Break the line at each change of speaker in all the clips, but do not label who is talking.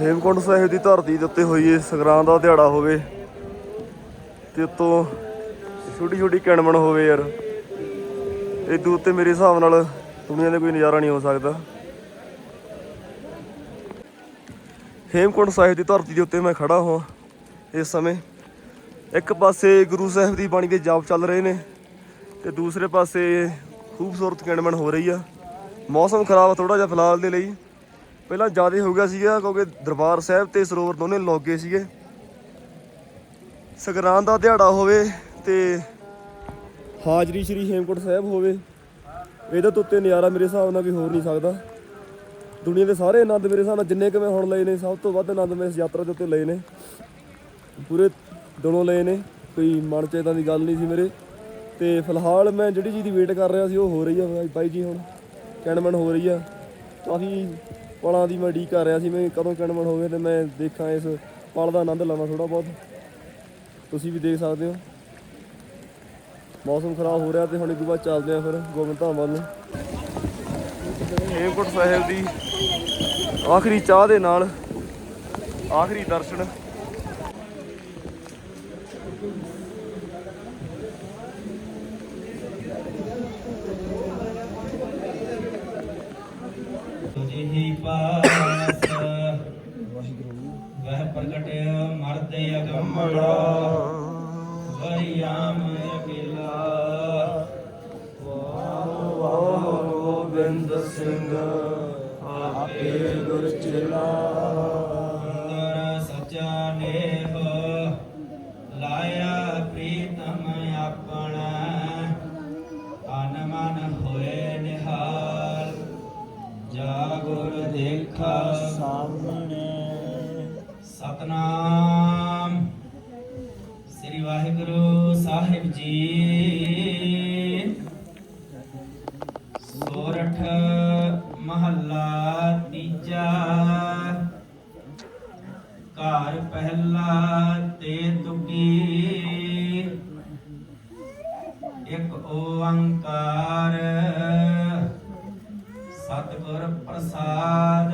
ਹੇਮਕੁੰਟ ਸਾਹਿਬ ਦੀ ਧਰਤੀ ਦੇ ਉੱਤੇ ਹੋਈ ਇਹ ਸੰਗਰਾਂਦ ਦਾ ਦਿਹਾੜਾ ਹੋਵੇ। ਤੇ ਉਤੋਂ ਛੋਟੀ ਛੋਟੀ ਕਿਣਮਣ ਹੋਵੇ ਯਾਰ। ਇਹ ਉੱਤੇ ਮੇਰੇ ਹਿਸਾਬ ਨਾਲ ਦੁਨੀਆ ਦੇ ਕੋਈ ਨਜ਼ਾਰਾ ਨਹੀਂ ਹੋ ਸਕਦਾ। ਹੇਮਕੁੰਟ ਸਾਹਿਬ ਦੀ ਧਰਤੀ ਦੇ ਉੱਤੇ ਮੈਂ ਖੜਾ ਹਾਂ ਇਸ ਸਮੇਂ। ਇੱਕ ਪਾਸੇ ਗੁਰੂ ਸਾਹਿਬ ਦੀ ਬਾਣੀ ਦੇ ਜਾਪ ਚੱਲ ਰਹੇ ਨੇ ਤੇ ਦੂਸਰੇ ਪਾਸੇ ਖੂਬਸੂਰਤ ਕਿਣਮਣ ਹੋ ਰਹੀ ਆ। ਮੌਸਮ ਖਰਾਬ ਥੋੜਾ ਜਿਹਾ ਫਿਲਹਾਲ ਦੇ ਲਈ। ਪਹਿਲਾਂ ਜ਼ਿਆਦਾ ਹੋ ਗਿਆ ਸੀਗਾ ਕਿਉਂਕਿ ਦਰਬਾਰ ਸਾਹਿਬ ਤੇ ਸਰੋਵਰ ਦੋਨੇ ਲੱਗੇ ਸੀਗੇ। ਸੰਗਰਾਂਦ ਦਾ ਦਿਹਾੜਾ ਹੋਵੇ ਤੇ ਹਾਜ਼ਰੀ ਸ਼੍ਰੀ ਹੇਮਕੁੰਟ ਸਾਹਿਬ ਹੋਵੇ, ਇਹਦੇ ਤੋਂ ਉੱਤੇ ਨਜ਼ਾਰਾ ਮੇਰੇ ਹਿਸਾਬ ਨਾਲ ਵੀ ਹੋਰ ਨਹੀਂ ਸਕਦਾ। ਦੁਨੀਆ ਦੇ ਸਾਰੇ ਆਨੰਦ ਮੇਰੇ ਹਿਸਾਬ ਨਾਲ ਜਿੰਨੇ ਕਿ ਮੈਂ ਹੁਣ ਲਏ ਨੇ, ਸਭ ਤੋਂ ਵੱਧ ਆਨੰਦ ਮੈਂ ਇਸ ਯਾਤਰਾ ਦੇ ਉੱਤੇ ਲਏ ਨੇ। ਪੂਰੇ ਦਿਨੋਂ ਲਏ ਨੇ, ਕੋਈ ਮਨ ਚ ਇਦਾਂ ਦੀ ਗੱਲ ਨਹੀਂ ਸੀ ਮੇਰੇ। ਤੇ ਫਿਲਹਾਲ ਮੈਂ ਜਿਹੜੀ ਚੀਜ਼ ਦੀ ਵੇਟ ਕਰ ਰਿਹਾ ਸੀ, ਉਹ ਹੋ ਰਹੀ ਆ ਬਾਈ ਜੀ ਹੁਣ। ਕੈਨਮਨ ਹੋ ਰਹੀ ਆ। ਕਾਫੀ ਪਲਾਂ ਦੀ ਮੈਂ ਡੀ ਕਰ ਰਿਹਾ ਸੀ, ਮੈਂ ਕਦੋਂ ਕੈਨਮਨ ਹੋਵੇ ਤੇ ਮੈਂ ਦੇਖਾਂ ਇਸ ਪਲ ਦਾ ਆਨੰਦ ਲਵਾਂ ਥੋੜਾ ਬਹੁਤ। ਤੁਸੀਂ ਵੀ ਦੇਖ ਸਕਦੇ ਹੋ। ਮੌਸਮ ਖਰਾਬ ਹੋ ਰਿਹਾ ਤੇ ਹੁਣ ਇੱਕ ਵਾਰ ਚੱਲਦੇ ਆ ਫਿਰ ਗੋਬਿੰਦ ਧਾਮ ਵੱਲ ਨੂੰ। ਹੇਮਕੁੰਟ ਸਾਹਿਬ ਦੀ ਆਖਰੀ ਚਾਹ ਦੇ ਨਾਲ, ਆਖਰੀ ਦਰਸ਼ਨ
ਤੁਝੀ ਪਾਸ ਵਹ ਪ੍ਰਗਟ ਮਰਦ ਅਗੰਮੜਾ ਵਰਿਆਮ ਅਕੇਲਾ
ਗੋਬਿੰਦ ਸਿੰਘ ਆਪੇ ਗੁਰ ਚੇਲਾ।
ਪ੍ਰਸਾਦ।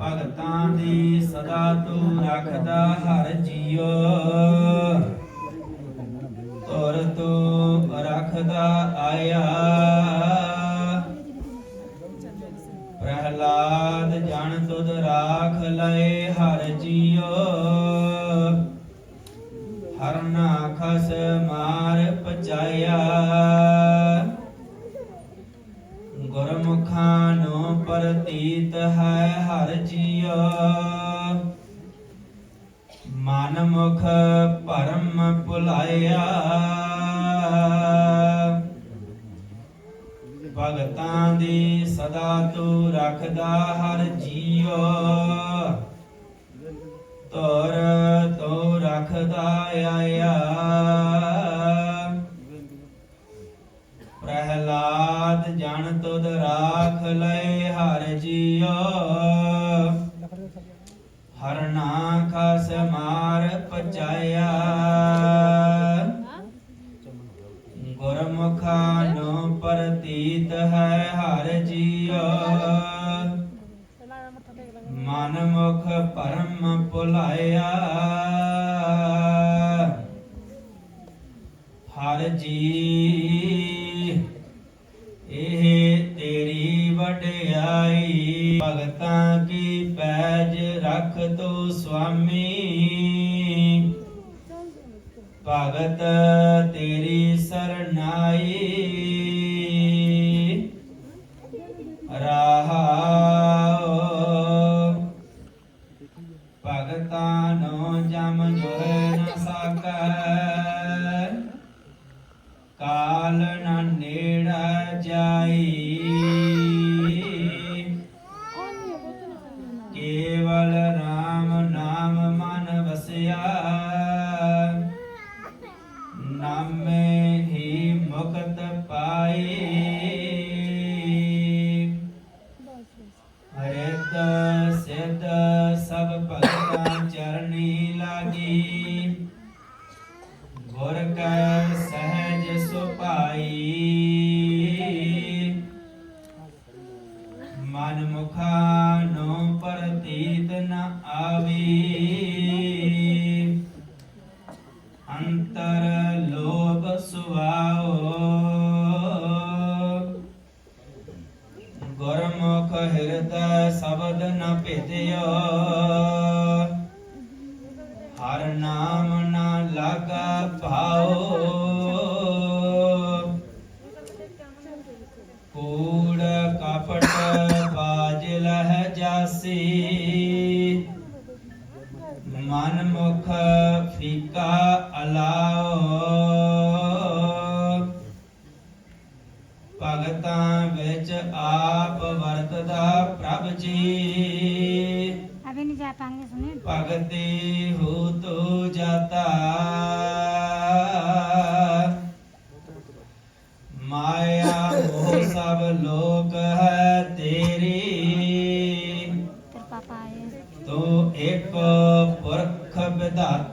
ਭਗਤਾਂ ਦੀ ਸਦਾ ਤੂੰ ਰੱਖਦਾ ਹਰ ਜੀਓ। ਤੁਰ ਤੂੰ ਰੱਖਦਾ ਆਇਆ। ਪ੍ਰਹਲਾਦ ਜਨ ਤੁਧ ਰਾਖ ਲਏ ਹਰ ਜੀਓ। ਹਰਨਾ ਖਸ ਮਾਰ ਪਚਾਇਆ। ਗੁਰਮੁਖਾਂ ਨੂੰ ਪ੍ਰਤੀਤ ਹੈ ਹਰ ਜੀਓ ਮਨ ਮੁਖ ਪਰਮ ਭੁਲਾਇਆ। ਭਗਤਾਂ ਦੀ ਸਦਾ ਤੂੰ ਰੱਖਦਾ ਹਰ ਜੀਓ ਤੋਰ ਤੋ ਰੱਖਦਾ ਆਇਆ। ਪ੍ਰਹਲਾਦ ਜਨ ਤੁਧ ਰਾਖ ਲਏ ਹਰ ਜੀਓ ਹਰਨਾ ਖਸ ਮਾਰ ਪਚਾਇਆ। ਗੁਰਮੁਖਾਂ ਸੁਆਮੀ ਭਗਤ ਤੇਰੀ ਸਰਨਾਈ। ਰਹਾਉ ਭਗਤਾਂ ਨੂੰ ਜਮ ਜੋਹਿ ਨ ਸਕੈ। ਕਾਲ ਨ ਨੇੜਾ ਜਾਈ। ਨ ਆਵੇ ਅੰਤਰ ਲੋਭ ਸੁਆਓ ਗੁਰਮੁਖ ਹਿਰਦੈ ਸ਼ਬਦ ਨ ਭੇਦਿਓ ਹਰ ਨਾਮ ਨ ਲਾਗਾ ਭਾਓ ਭਗਤਾਂ ਵਿੱਚ ਆਪ ਵਰਤਦਾ ਪ੍ਰਭ ਜੀ
अभी नहीं जा पाएंगे सुनिए
ਭਗਤੀ ਹੋ ਤੋ ਜਾਤਾ ਮਾਇਆ ਮੋਹ ਸਭ ਲੋਕ ਹੈ ਤੇਰੀ
तेरे पापा आए
ਤੂੰ ਇੱਕ ਪੁਰਖ ਵਿਧਾਤਾ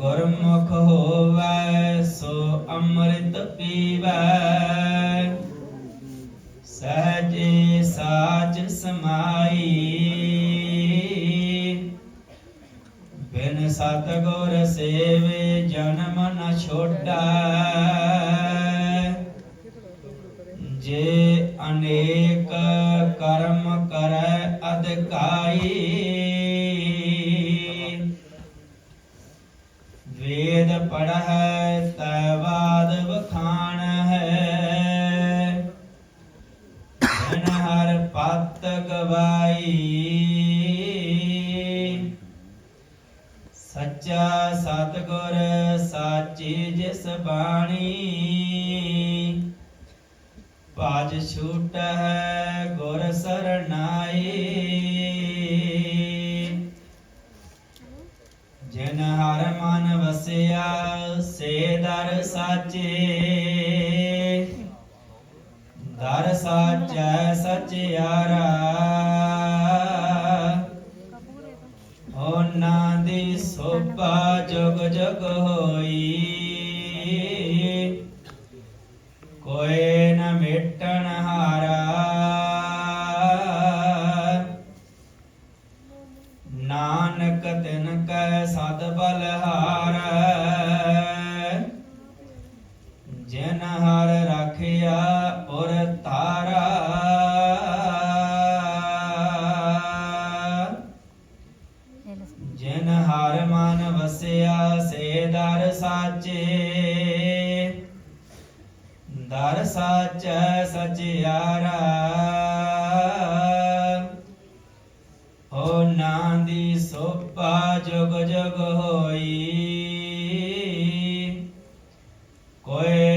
ਗੁਰਮੁਖ ਹੋਵੈ ਸੋ ਅੰਮ੍ਰਿਤ ਪੀਵੈ। ਸਹਜੇ ਸਾਜ ਸਮਾਈ। ਬਿਨ ਸਤਗੁਰ ਸੇਵੇ ਜਨਮ ਨ ਛੋਟੈ। ਹਰ ਗਵਾਈ ਸੱਚਾ ਸਤਗੁਰ ਸਾਚੀ ਜਿਸ ਬਾਣੀ। ਪਾਜ ਛੂਟ ਹੈ ਗੁਰ ਸਰਨਾਈ ਜਿਨ ਹਰ ਮਨ ਵਸਿਆ, ਸੇ ਦਰ ਸਾਚੇ। ਦਰ ਸਾਚੈ ਸਚਿਆਰਾ। ਉਹਨਾਂ ਦੀ ਸੋਭਾ ਜੁਗ ਜੁਗ ਹੋਈ। ਔਰ ਤਾਰਾ ਜਿਨ ਹਰ ਮਨ ਵਸਿਆ ਸੇ ਦਰ ਸਾਚੇ, ਦਰ ਸਾਚੈ ਸਚਿਆਰਾ। ਹੋ ਨਾਂ ਦੀ ਸੋਭਾ ਜੁਗ ਜੁਗ ਹੋਈ ਕੋਈ